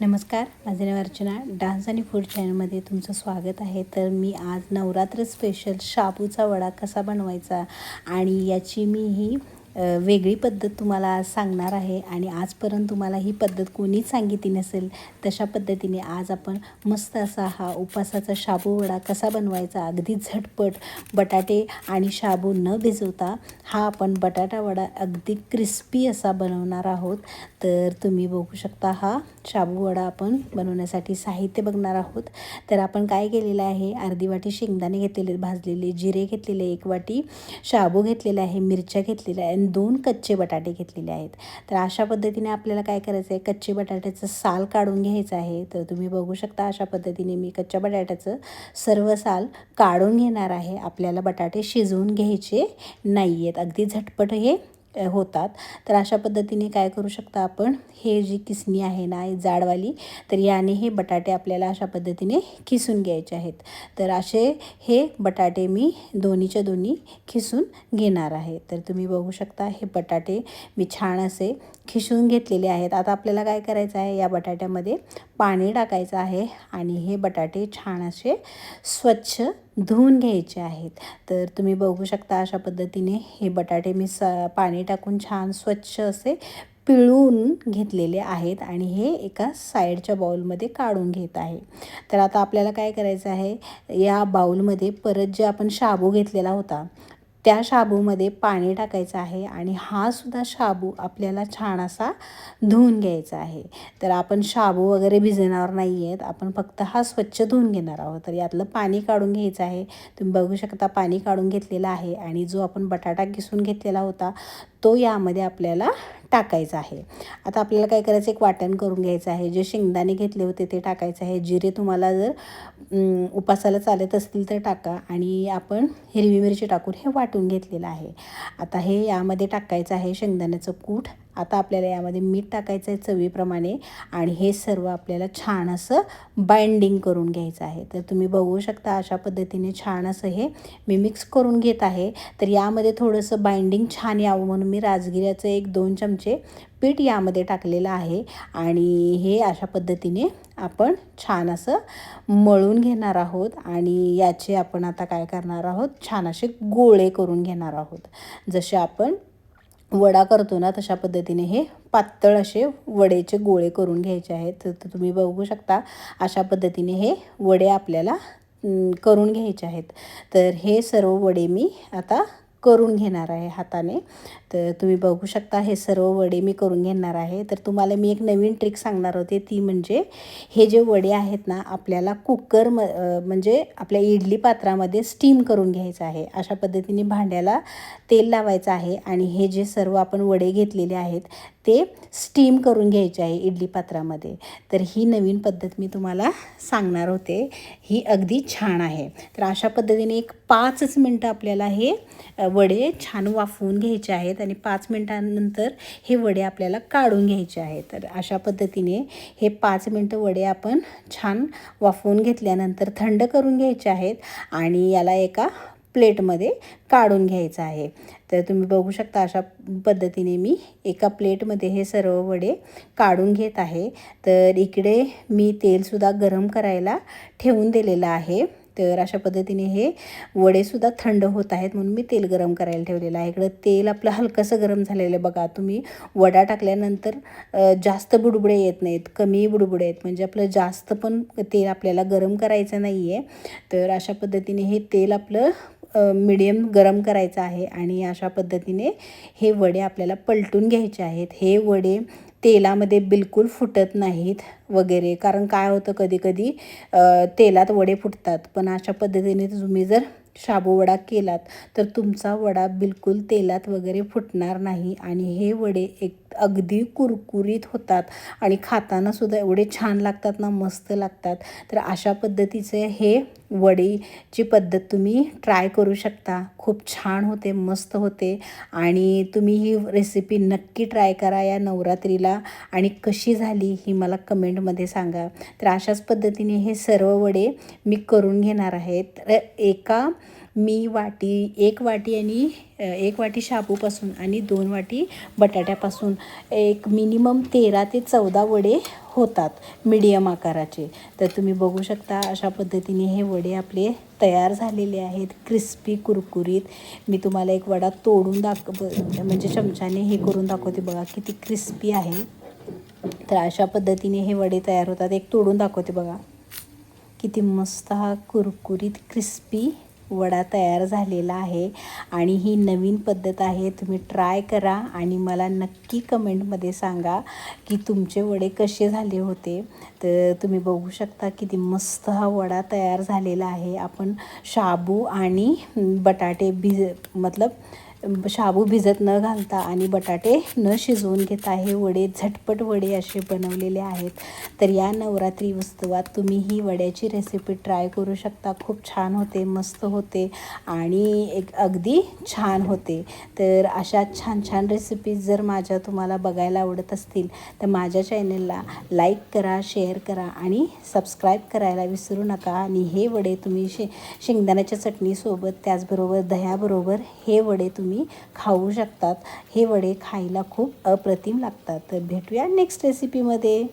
नमस्कार माझे नाव अर्चना. डान्स आणि फूड चॅनलमध्ये तुमचं स्वागत आहे. तर मी आज नवरात्र स्पेशल शाबूचा वडा कसा बनवायचा आणि याची मी ही वेगळी पद्धत तुम्हाला सांगणार आहे आणि आजपर्यंत तुम्हाला ही पद्धत कोणीच सांगितली नसेल तशा पद्धतीने आज आपण मस्त असा हा उपासाचा शाबू वडा कसा बनवायचा अगदी झटपट बटाटे आणि शाबू न भिजवता हा आपण बटाटा वडा अगदी क्रिस्पी असा बनवणार आहोत. तर तुम्ही बघू शकता हा शाबू वडा आपण बनवण्यासाठी साहित्य बघणार आहोत. तर आपण काय केलेलं आहे अर्धी वाटी शेंगदाणे घेतलेले भाजलेले जिरे घेतलेले एक वाटी शाबू घेतलेला आहे मिरच्या घेतलेल्या आहे आणि दोन कच्चे बटाटे घेतलेले आहेत. तर अशा पद्धतीने आपल्याला काय करायचं आहे कच्चे बटाट्याचं साल काढून घ्यायचं आहे. तर तुम्ही बघू शकता अशा पद्धतीने मी कच्च्या बटाट्याचं सर्व साल काढून घेणार आहे. आपल्याला बटाटे शिजवून घ्यायचे नाही आहेत अगदी झटपट हे होतात. तर अशा पद्धतीने काय करू शकता आपण हे जी किसणी आहे ना जाडवाली तर याने हे बटाटे आपल्याला अशा पद्धतीने किसून घ्यायचे आहेत. तर असे हे बटाटे मी दोन्हीच्या दोन्ही खिसून घेणार आहे. तर तुम्ही बघू शकता हे बटाटे मी छान असे खिसून घेतलेले आहेत. आता आपल्याला काय करायचं आहे या बटाट्यामध्ये पाणी टाकायचं आहे आणि हे बटाटे छान असे स्वच्छ धुवून घ्यायचे आहेत. तर तुम्ही बघू शकता अशा पद्धतीने हे बटाटे मी स पाणी टाकून छान स्वच्छ असे पिळून घेतलेले आहेत आणि हे एका साईडच्या बाउलमध्ये काढून घेत आहे. तर आता आपल्याला काय करायचं आहे? या बाउलमध्ये परत जे आपण शाबू घेतलेला होता त्या शाबूमध्ये पाणी टाकायचं आहे आणि हा सुद्धा शाबू आपल्याला छान असा धुवून घ्यायचा आहे. तर आपण शाबू वगैरे भिजणार नाही आहेत आपण फक्त हा स्वच्छ धुवून घेणार आहोत. तर यातलं पाणी काढून घ्यायचं आहे. तुम्ही बघू शकता पाणी काढून घेतलेलं आहे आणि जो आपण बटाटा किसून घेतलेला होता तो यामध्ये आपल्याला टाकायचं आहे. आता आपल्याला काय करायचं एक वाटण करून घ्यायचं आहे. जे शेंगदाणे घेतले होते ते टाकायचं आहे. जिरे तुम्हाला जर उपासाला चालत असतील तर टाका. आणि आपण हिरवी मिरची टाकून हे वाटून घेतलेलं आहे. आता हे यामध्ये टाकायचं आहे शेंगदाण्याचं कूट आता आपल्याला यामध्ये मीठ टाकायचं आहे चवीप्रमाणे आणि हे सर्व आपल्याला छान असं बाइंडिंग करून घ्यायचं आहे. तर तुम्ही बघू शकता अशा पद्धतीने छान असं हे मी मिक्स करून घेत आहे. तर यामध्ये थोडंसं बाइंडिंग छान यावं म्हणून मी राजगिऱ्याचं एक दोन चमचे पीठ यामध्ये टाकलेलं आहे आणि हे अशा पद्धतीने आपण छान असं मळून घेणार आहोत आणि याचे आपण आता काय करणार आहोत? छान असे गोळे करून घेणार आहोत. जसे आपण वडा करतो ना तशा पद्धतीने हे पातळ असे वडेचे गोळे करून घ्यायचे आहेत. तर तुम्ही बघू शकता अशा पद्धतीने हे वडे आपल्याला करून घ्यायचे आहेत. तर हे सर्व वडे मी आता करून घेणार आहे हाताने. तर तुम्ही बघू शकता हे सर्व वडे मी करून घेणार आहे. तर तुम्हाला मी एक नवीन ट्रिक सांगणार होते. ती म्हणजे हे जे वडे आहेत ना आपल्याला कुकर म म्हणजे आपल्या इडली पात्रामध्ये स्टीम करून घ्यायचं आहे. अशा पद्धतीने भांड्याला तेल लावायचं आहे. आणि हे जे सर्व आपण वडे घेतलेले आहेत ते स्टीम करून घ्यायचे आहे इडली पात्रामध्ये. तर ही नवीन पद्धत मी तुम्हाला सांगणार होते. ही अगदी छान आहे. तर अशा पद्धतीने एक पाचच मिनटं आपल्याला हे वडे छान वाफवून घ्यायचे आहेत आणि पाच मिनटानंतर हे वडे आपल्याला काढून घ्यायचे आहेत. तर अशा पद्धतीने हे पाच मिनटं वडे आपण छान वाफवून घेतल्यानंतर थंड करून घ्यायचे आहेत आणि याला एका प्लेटमध्ये काढून घ्यायचं आहे. तर तुम्ही बघू शकता अशा पद्धतीने मी एका प्लेटमध्ये हे सर्व वडे काढून घेत आहे. तर इकडे मी तेलसुद्धा गरम करायला ठेवून दिलेलं आहे. तर अशा पद्धतीने हे वडेसुद्धा थंड होत आहेत म्हणून मी तेल गरम करायला ठेवलेलं आहे. इकडं तेल आपलं हलकंसं गरम झालेलं आहे. बघा तुम्ही वडा टाकल्यानंतर जास्त बुडबुडे येत नाहीत कमी बुडबुडे आहेत. म्हणजे आपलं जास्त पण तेल आपल्याला गरम करायचं नाही आहे तर अशा पद्धतीने हे तेल आपलं मिडियम गरम करायचं आहे आणि अशा पद्धतीने हे वडे आपल्याला पलटून घ्यायचे आहेत. हे वडे तेलामध्ये बिलकुल फुटत नाहीत वगैरे. कारण काय होतं कधी कधी तेलात वडे फुटतात. पण अशा पद्धतीने तुम्ही जर शाबू वडा केलात तर तुमचा वडा बिलकुल तेलात वगैरे फुटणार नाही आणि हे वडे एक अगदी कुरकुरीत होतात आणि खातानासुद्धा एवढे छान लागतात ना मस्त लागतात. तर अशा पद्धतीचे हे वडीची पद्धत तुम्ही ट्राय करू शकता. खूप छान होते मस्त होते. आणि तुम्ही ही रेसिपी नक्की ट्राय करा या नवरात्रीला. आणि कशी झाली ही मला कमेंटमध्ये सांगा. तर अशाच पद्धतीने हे सर्व वडे मी करून घेणार आहेत एका मी वाटी एक वाटी आणि एक वाटी शाबूपासून आणि दोन वाटी बटाट्यापासून एक मिनिमम तेरा ते चौदा वडे होतात मीडियम आकाराचे. तर तुम्ही बघू शकता अशा पद्धतीने हे वडे आपले तयार झालेले आहेत क्रिस्पी कुरकुरीत. मी तुम्हाला एक वडा तोडून दाखव ब- म्हणजे चमच्याने हे करून दाखवते बघा किती क्रिस्पी आहे. तर अशा पद्धतीने हे वडे तयार होतात. एक तोडून दाखवते बघा. किती मस्त हा कुरकुरीत क्रिस्पी वडा तयार झालेला आहे आणि ही नवीन पद्धत आहे. तुम्ही ट्राय करा आणि मला नक्की कमेंटमध्ये सांगा की तुमचे वडे कसे झाले होते. तर तुम्ही बघू शकता किती मस्त हा वडा तयार झालेला आहे. आपण शाबू आणि बटाटे भिज मतलब शाबू भिजत न घालता आणि बटाटे न शिजवून घेता हे वडे झटपट वडे असे बनवलेले आहेत. तर या नवरात्री उत्सवात तुम्ही ही वड्याची रेसिपी ट्राय करू शकता. खूप छान होते मस्त होते आणि एक अगदी छान होते. तर अशा छान छान रेसिपीज जर माझ्या तुम्हाला बघायला आवडत असतील तर माझ्या चॅनलला लाईक करा शेअर करा आणि सबस्क्राईब करायला विसरू नका. आणि हे वडे तुम्ही शे शेंगदाण्याच्या चटणीसोबत त्याचबरोबर दह्याबरोबर हे वडे तुम्ही खाऊ शकतात. हे वडे खायला खूप अप्रतिम लागतात. तर भेटूया नेक्स्ट रेसिपीमध्ये